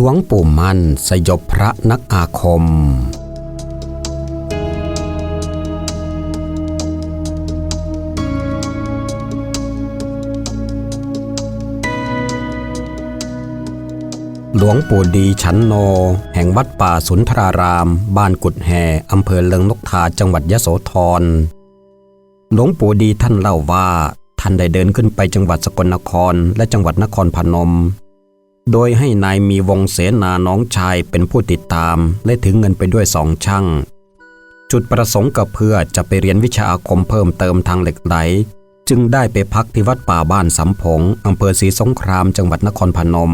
หลวงปู่มันสยบพระนักอาคม หลวงปู่ดีชันโน แห่งวัดป่าสุนทราราม บ้านกุดแห่อำเภอเลิงนกทาจังหวัดยะโสธร หลวงปู่ดีท่านเล่าว่า ท่านได้เดินขึ้นไปจังหวัดสกลนครและจังหวัดนครพนม โดยให้นายมีวงเสนาน้องชายเป็นผู้ติดตาม และถึงเงินไปด้วยสองช่าง จุดประสงค์ก็เพื่อจะไปเรียนวิชาอาคมเพิ่มเติมทางเหล็กไหล จึงได้ไปพักที่วัดป่าบ้านสำผงอำเภอศรีสงครามจังหวัดนครพนม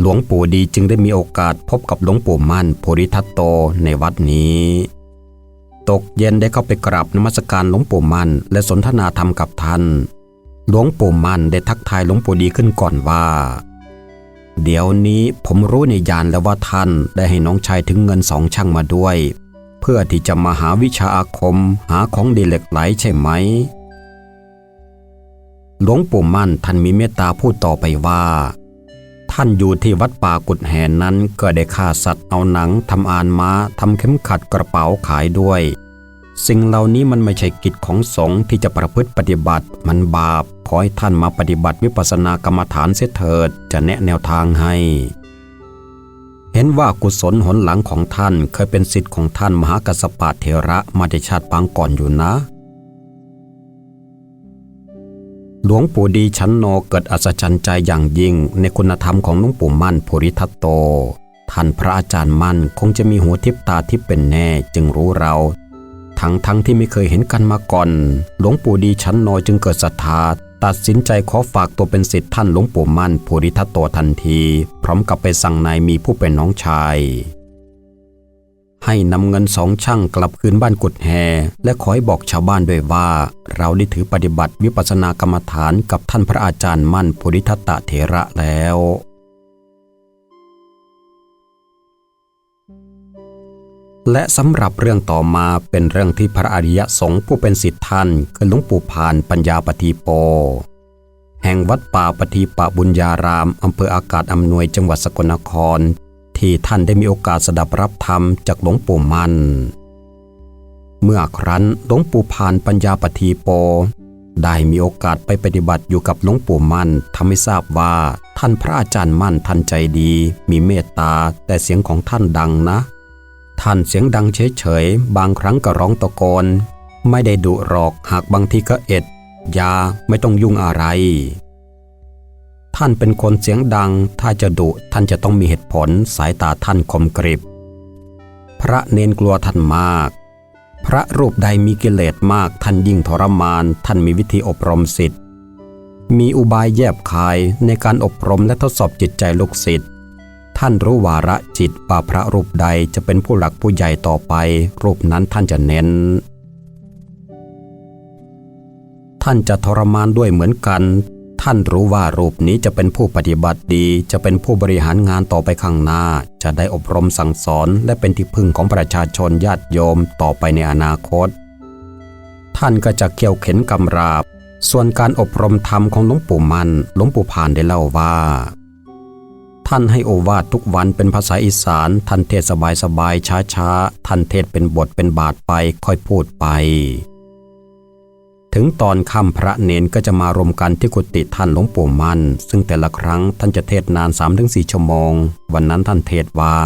หลวงปู่ดีจึงได้มีโอกาสพบกับหลวงปู่มั่นภูริทัตโตในวัดนี้ตกเย็นได้เข้าไปกราบนมัสการหลวงปู่มั่นและสนทนาธรรมกับท่าน หลวงปู่มั่นได้ทักทายหลวงปู่ดีขึ้นก่อนว่า เดี๋ยวนี้ผมรู้ในญาณแล้วว่าท่านได้ให้น้องชายถึงเงินสองช่างมาด้วย เพื่อที่จะมาหาวิชาอาคมหาของดีเหล็กไหลใช่ไหม หลวงปู่มั่นท่านมีเมตตาพูดต่อไปว่า ท่านอยู่ที่วัดป่ากุดแหนนั้นก็ได้ฆ่าสัตว์เอาหนังทำอานม้าทำเข็มขัดกระเป๋าขายด้วย สิ่งเหล่านี้มันไม่ใช่กิจของสงฆ์ที่จะประพฤติปฏิบัติมันบาป ขอให้ท่านมาปฏิบัติวิปัสสนากรรมฐานเสียเถิด จะแนะแนวทางให้ เห็นว่ากุศลหนหลังของท่านเคยเป็นสิทธิ์ของท่านมหากัสสปะเถระมาในชาติปางก่อนอยู่นะ หลวงปู่ดีชั้นโนเกิดอัศจรรย์ใจอย่างยิ่งในคุณธรรมของหลวงปู่มั่นภูริทัตโตท่านพระอาจารย์มั่นคงจะมีหัวทิพตาทิพเป็นแน่จึงรู้เรา ทั้งทั้งที่ไม่เคยเห็นกันมาก่อน หลวงปู่ดีชั้นโนจึงเกิดศรัทธา ตัดสินใจขอฝากตัวเป็นศิษย์ท่านหลวงปู่มั่นภูริทัตโตทันที พร้อมกับไปสั่งนายมีผู้เป็นน้องชาย ให้นำเงินสองช่างกลับคืนบ้านกุดแฮและขอให้บอกชาวบ้านด้วยว่า เราได้ถือปฏิบัติวิปัสสนากรรมฐานกับท่านพระอาจารย์มั่นภูริทัตตะเถระแล้ว และสำหรับเรื่องต่อมาเป็นเรื่องที่พระอริยสงฆ์ผู้เป็นศิษย์ท่านคือหลวงปู่พานปัญญาปฏิโป แห่งวัดป่าปฏิปะบุญญารามอำเภออากาศอำนวยจังหวัดสกลนคร ที่ท่านได้มีโอกาสสดับรับธรรมจากหลวงปู่มัน เมื่อครั้นหลวงปู่พานปัญญาปฏิโป ได้มีโอกาสไปปฏิบัติอยู่กับหลวงปู่มั่นทำให้ทราบว่าท่านพระอาจารย์มั่นท่านใจดี มีเมตตาแต่เสียงของท่านดังนะ ท่านเสียงดังเฉยๆ บางครั้งก็ร้องตะโกน ไม่ได้ดุหรอกหากบางทีก็เอ็ดอยาไม่ต้องยุ่งอะไร ท่านเป็นคนเสียงดัง ถ้าจะดุท่านจะต้องมีเหตุผลสายตาท่านคมกริบ พระเนนกลัวท่านมาก พระรูปใดมีกิเลสมากท่านยิ่งทรมาน ท่านมีวิธีอบรมสิทธิ์มีอุบายแยบคายในการอบรมและทดสอบจิตใจลูกศิษย์ ท่านรู้วาระจิตว่าพระรูปใดจะเป็นผู้หลักผู้ใหญ่ต่อไป รูปนั้นท่านจะเน้น ท่านจะทรมานด้วยเหมือนกัน ท่านรู้ว่ารูปนี้จะเป็นผู้ปฏิบัติดี จะเป็นผู้บริหารงานต่อไปข้างหน้า จะได้อบรมสั่งสอนและเป็นที่พึ่งของประชาชนญาติโยมต่อไปในอนาคต ท่านก็จะเกี่ยวเข็นกำราบ ส่วนการอบรมธรรมของหลวงปู่มันหลวงปู่พานได้เล่าว่า ท่านให้โอวาททุกวันเป็นภาษาอีสาน ท่านเทศสบายสบายช้าช้าๆท่านเทศเป็นบทเป็นบาทไปค่อยพูดไป ถึงตอนค่ำพระเนนก็จะมารวมกันที่กุฏิท่านหลวงปู่มัน ซึ่งแต่ละครั้งท่านจะเทศนาน 3-4 ชั่วโมง วันนั้นท่านเทศว่า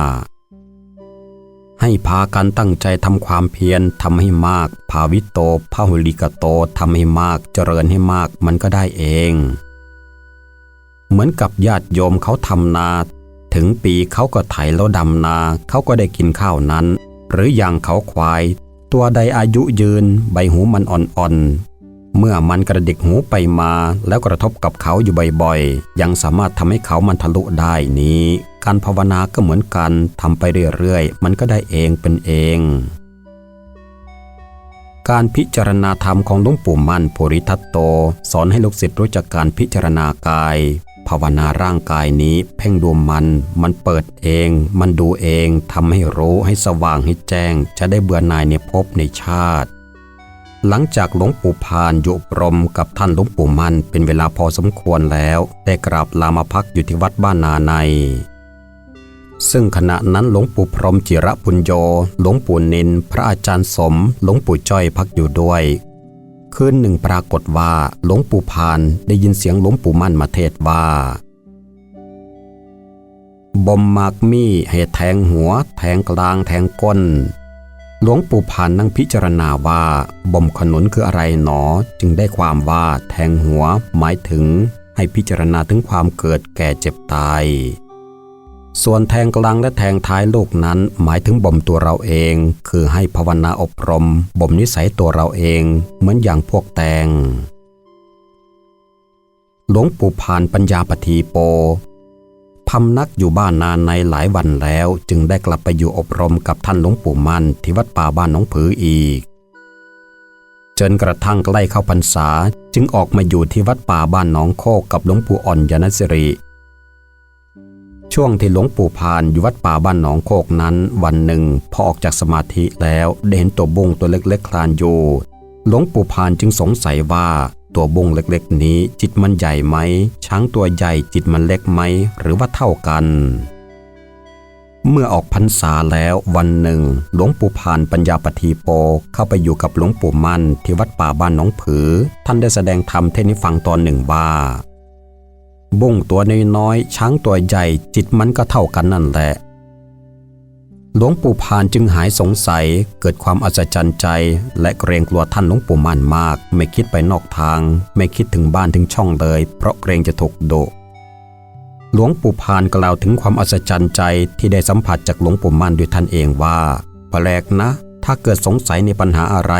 ให้พากันตั้งใจทำความเพียรทำให้มาก ภาวิโตพาหุลิกโตทำให้มาก เจริญให้มาก มันก็ได้เอง เหมือนกับญาติโยมเขาทำนา ถึงปีเขาก็ไถแล้วดำนาเขาก็ได้กินข้าวนั้น หรืออย่างเขาควาย ตัวใดอายุยืนใบหูมันอ่อนๆ เมื่อมันกระดิกหูไปมาแล้วกระทบกับเขาอยู่บ่อยๆ ยังสามารถทำให้เขามันทะลุได้นี้ การภาวนาก็เหมือนกันทำไปเรื่อยๆ มันก็ได้เองเป็นเองการพิจารณาธรรมของหลวงปู่มั่นภูริทัตโต สอนให้ลูกศิษย์รู้จักการพิจารณากาย ภาวนาร่างกายนี้ เพ่งดูมัน มันเปิดเอง มันดูเองทำให้รู้ให้สว่างให้แจ้ง จะได้เบื่อหน่ายในภพในชาติ หลังจากหลวงปู่พานอยู่อบรมกับท่านหลวงปู่มันเป็นเวลาพอสมควรแล้วได้กราบลามาพักอยู่ที่วัดบ้านนาใน ซึ่งขณะนั้นหลวงปู่พรหมจิระปุญโยหลวงปู่นิน พระอาจารย์สม หลวงปู่จ้อยพักอยู่ด้วย คืนหนึ่งปรากฏว่าหลวงปู่พานได้ยินเสียงหลวงปู่มั่นมาเทศว่าบ่มหมากมี่ให้แทงหัว แทงกลางแทงก้น หลวงปู่พานนั่งพิจารณาว่าบ่มขนุนคืออะไรหนอ จึงได้ความว่าแทงหัว หมายถึงให้พิจารณาถึงความเกิดแก่เจ็บตาย ส่วนแทงกลางและแทงท้ายลูกนั้นหมายถึงบ่มตัวเราเอง คือให้ภาวนาอบรมบ่มนิสัยตัวเราเอง เหมือนอย่างพวกแตง หลวงปู่พานปัญญาปทีโปพำนักอยู่บ้านนานในหลายวันแล้ว จึงได้กลับไปอยู่อบรมกับท่านหลวงปู่มั่นที่วัดป่าบ้านหน้องผืออีก จนกระทั่งใกล้เข้าพรรษาจึงออกมาอยู่ที่วัดป่าบ้านหนองโคกกับหลวงปู่อ่อนยานสิริ ช่วงที่หลวงปู่พานอยู่วัดป่าบ้านหนองโคกนั้น วันหนึ่งพอออกจากสมาธิแล้วได้เห็นตัวบุ้งตัวเล็กๆคลานอยู่ หลวงปู่พานจึงสงสัยว่าตัวบุ้งเล็กๆ นี้ จิตมันใหญ่ไหม ช้างตัวใหญ่จิตมันเล็กไหม หรือว่าเท่ากัน เมื่อออกพรรษาแล้ววันหนึ่ง หลวงปู่พานปัญญาปทีโปเข้าไปอยู่กับหลวงปู่มั่นที่วัดป่าบ้านหนองผือ ท่านได้แสดงธรรมเทศนิฟังตอนหนึ่งว่า บุ้งตัวน้อยๆช้างตัวใหญ่จิตมันก็เท่ากันนั่นแหละ หลวงปู่พานจึงหายสงสัยเกิดความอัศจรรย์ใจ และเกรงกลัวท่านหลวงปู่มั่นมาก ไม่คิดไปนอกทาง ไม่คิดถึงบ้านถึงช่องเลย เพราะเกรงจะถูกโดหลวงปู่พานกล่าวถึงความอัศจรรย์ใจที่ได้สัมผัสจากหลวงปู่มั่นด้วยท่านเองว่าแปลกนะ ถ้าเกิดสงสัยในปัญหาอะไร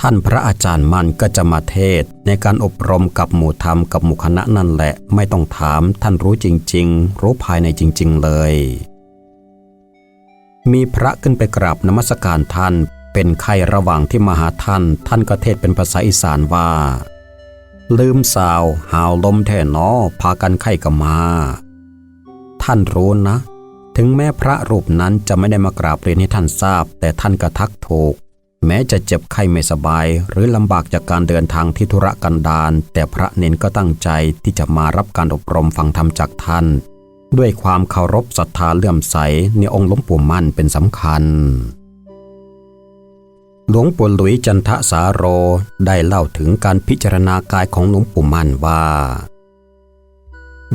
ท่านพระอาจารย์มันก็จะมาเทศ ในการอบรมกับหมู่ธรรมกับหมู่คณะนั่นแหละ ไม่ต้องถามท่านรู้จริง ๆ รู้ภายในจริง ๆ เลย มีพระขึ้นไปกราบนมัสการท่าน เป็นไข้ระหว่างที่มาหาท่าน ท่านก็เทศเป็นภาษาอีสานว่า ลืมสาวหาวลมแท่นอพากันไข้ก็มา ท่านรู้นะ ถึงแม้พระรูปนั้นจะไม่ได้มากราบเรียนให้ท่านทราบ แต่ท่านก็ทักถูก แม้จะเจ็บไข้ไม่สบาย หรือลำบากจากการเดินทางที่ธุระกันดารแต่พระเนนก็ตั้งใจที่จะมารับการอบรมฟังธรรมจากท่าน ด้วยความเคารพศรัทธาเลื่อมใสในองค์หลวงปู่มั่นเป็นสำคัญ หลวงปู่หลุยจันทสาโรได้เล่าถึงการพิจารณากายของหลวงปู่มั่นว่า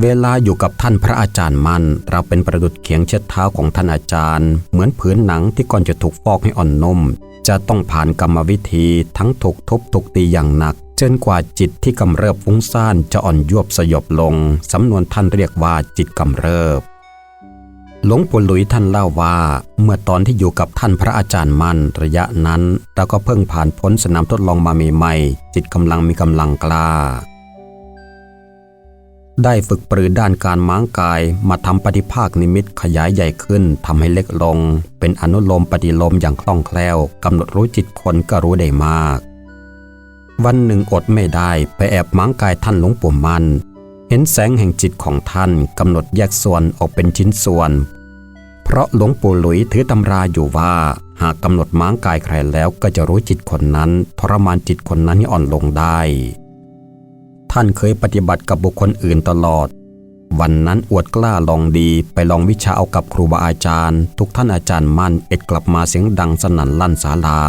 เวลาอยู่กับท่านพระอาจารย์มัน เราเป็นประดุดเขียงเช็ดเท้าของท่านอาจารย์ เหมือนผืนหนังที่ก่อนจะถูกฟอกให้อ่อนนุ่มจะต้องผ่านกรรมวิธีทั้งถูกทุบถูกตีอย่างหนักจนกว่าจิตที่กำเริบฟุ้งซ่านจะอ่อนยวบสยบลง สำนวนท่านเรียกว่าจิตกำเริบ หลวงปู่หลุยท่านเล่าว่า เมื่อตอนที่อยู่กับท่านพระอาจารย์มั่นระยะนั้น เราก็เพิ่งผ่านพ้นสนามทดลองมาใหม่ๆจิตกำลังมีกำลังกล้า ได้ฝึกปรือด้านการม้างกายมาทำปฏิภาคนิมิตขยายใหญ่ขึ้นทำให้เล็กลง เป็นอนุโลมปฏิโลมอย่างคล่องแคล่วกำหนดรู้จิตคนก็รู้ได้มาก วันหนึ่งอดไม่ได้ไปแอบม้างกายท่านหลวงปู่มัน เห็นแสงแห่งจิตของท่านกำหนดแยกส่วนออกเป็นชิ้นส่วน เพราะหลวงปู่หลุยถือตำราอยู่ว่า หากกำหนดม้างกายใครแล้วก็จะรู้จิตคนนั้นทรมานจิตคนนั้นให้อ่อนลงได้ ท่านเคยปฏิบัติกับบุคคลอื่นตลอด วันนั้นอวดกล้าลองดีไปลองวิชาเอากับครูบาอาจารย์ ทุกท่านอาจารย์มั่นเอ็ดกลับมาเสียงดังสนั่นลั่นศาลา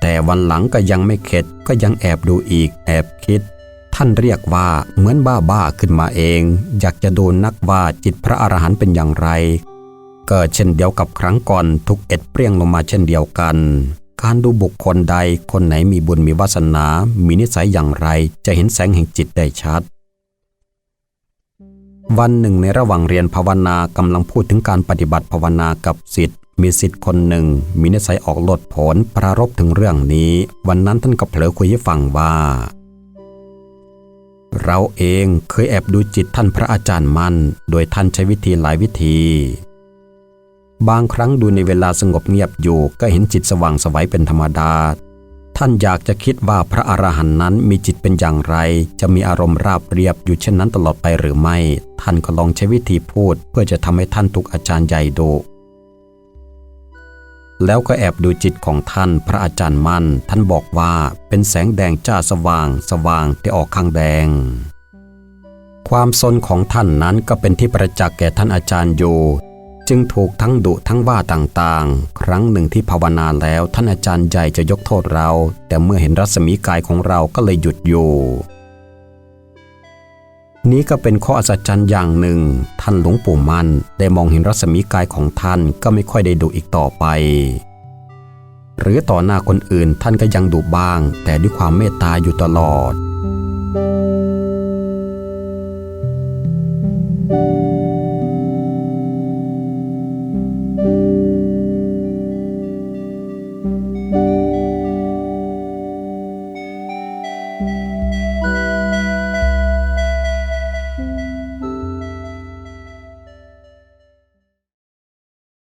แต่วันหลังก็ยังไม่เข็ดก็ยังแอบดูอีกแอบคิด ท่านเรียกว่าเหมือนบ้าบ้าขึ้นมาเอง อยากจะดูนักว่าจิตพระอรหันต์เป็นอย่างไร ก็เช่นเดียวกับครั้งก่อนทุกเอ็ดเปรี้ยงลงมาเช่นเดียวกัน การดูบุคคลใด คนไหนมีบุญมีวาสนา มีนิสัยอย่างไร จะเห็นแสงแห่งจิตได้ชัด วันหนึ่งในระหว่างเรียนภาวนากำลังพูดถึงการปฏิบัติภาวนากับสิทธิ์ มีสิทธิ์คนหนึ่ง มีนิสัยออกโลดผนปรารบถึงเรื่องนี้ วันนั้นท่านก็เผลอคุยให้ฟังว่า เราเองเคยแอบดูจิตท่านพระอาจารย์มั่นโดยท่านใช้วิธีหลายวิธี บางครั้งดูในเวลาสงบเงียบอยู่ก็เห็นจิตสว่างไสวัยเป็นธรรมดา ท่านอยากจะคิดว่าพระอรหันต์นั้นมีจิตเป็นอย่างไร จะมีอารมณ์ราบเรียบอยู่เช่นนั้นตลอดไปหรือไม่ ท่านก็ลองใช้วิธีพูด เพื่อจะทำให้ท่านถูกอาจารย์ใหญ่ดูแล้วก็แอบดูจิตของท่านพระอาจารย์มั่น ท่านบอกว่าเป็นแสงแดงจ้าสว่างสว่างที่ออกข้างแดง ความซนของท่านนั้นก็เป็นที่ประจักษ์แก่ท่านอาจารย์อยู่ จึงถูกทั้งดุทั้งว่าต่างๆ ครั้งหนึ่งที่ภาวนาแล้วท่านอาจารย์ใหญ่จะยกโทษเรา แต่เมื่อเห็นรัศมีกายของเราก็เลยหยุดอยู่ นี้ก็เป็นข้ออัศจรรย์อย่างหนึ่ง ท่านหลวงปู่มันได้มองเห็นรัศมีกายของท่านก็ไม่ค่อยได้ดุอีกต่อไป หรือต่อหน้าคนอื่นท่านก็ยังดุบ้าง แต่ด้วยความเมตตาอยู่ตลอด